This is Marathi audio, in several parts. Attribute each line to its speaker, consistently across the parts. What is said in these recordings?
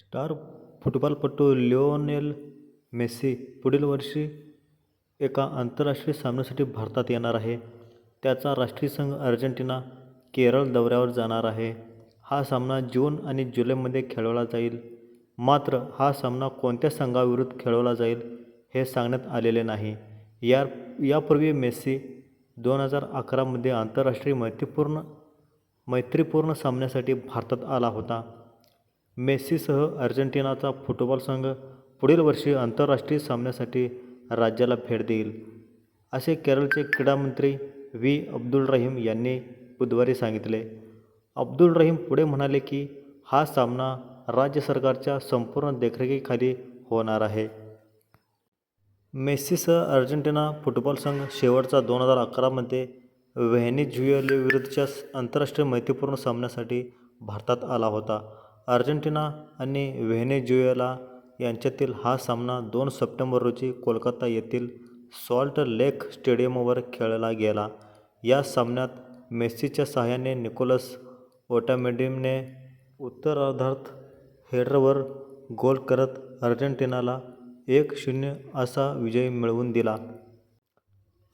Speaker 1: स्टार फुटबॉलपटू लिओनेल मेस्सी पुढील वर्षी एका आंतरराष्ट्रीय सामन्यासाठी भारतात येणार आहे. त्याचा राष्ट्रीय संघ अर्जेंटिना केरळ दौऱ्यावर जाणार आहे. हा सामना जून आणि जुलैमध्ये खेळवला जाईल. मात्र हा सामना कोणत्या संघाविरुद्ध खेळवला जाईल हे सांगण्यात आलेले नाही. या यापूर्वी मेस्सी दोन हजार अकरामध्ये आंतरराष्ट्रीय मैत्रीपूर्ण मैत्रीपूर्ण सामन्यासाठी भारतात आला होता. मेस्सीसह अर्जेंटिनाचा फुटबॉल संघ पुढील वर्षी आंतरराष्ट्रीय सामन्यासाठी राज्याला भेट देईल असे केरळचे क्रीडामंत्री व्ही. अब्दुल रहीम यांनी बुधवारी सांगितले. अब्दुल रहीम पुढे म्हणाले की हा सामना राज्य सरकारच्या संपूर्ण देखरेखीखाली होणार आहे. मेस्सीसह अर्जेंटिना फुटबॉल संघ शेवटचा दोन हजार अकरामध्ये व्हेनेझुएलाविरुद्धच्या आंतरराष्ट्रीय मैत्रीपूर्ण सामन्यासाठी भारतात आला होता. अर्जेंटिना आणि व्हेनेझुएला यांच्यातील हा सामना दोन सप्टेंबर रोजी कोलकाता येथील सॉल्ट लेक स्टेडियमवर खेळला गेला. या सामन्यात मेस्सीच्या सहाय्याने निकोलस ओटामेडिमने उत्तरार्धात हेडरवर गोल करत अर्जेंटिनाला एक शून्य असा विजय मिळवून दिला.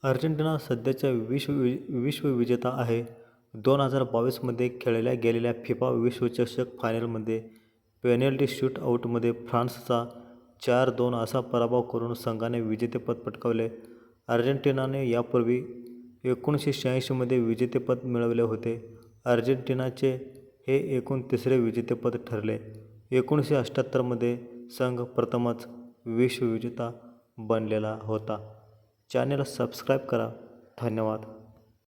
Speaker 1: अर्जेंटिना सध्याच्या विश्व विश्वविजेता आहे. दोन हजार बावीसमध्ये खेळल्या गेलेल्या फिफा विश्वचषक फायनलमध्ये पेनल्टी शूटआऊटमध्ये फ्रान्सचा चार दोन असा पराभव करून संघाने विजेतेपद पटकावले. अर्जेंटिनाने यापूर्वी एकोणीसशे शहाऐंशीमध्ये विजेतेपद मिळवले होते. अर्जेंटिनाचे हे एकूण तिसरे विजेतेपद ठरले. एकोणीसशे अठ्ठ्याहत्तरमध्ये संघ प्रथमच विश्वविजेता बनलेला होता. चॅनेल सबस्क्राईब करा. धन्यवाद.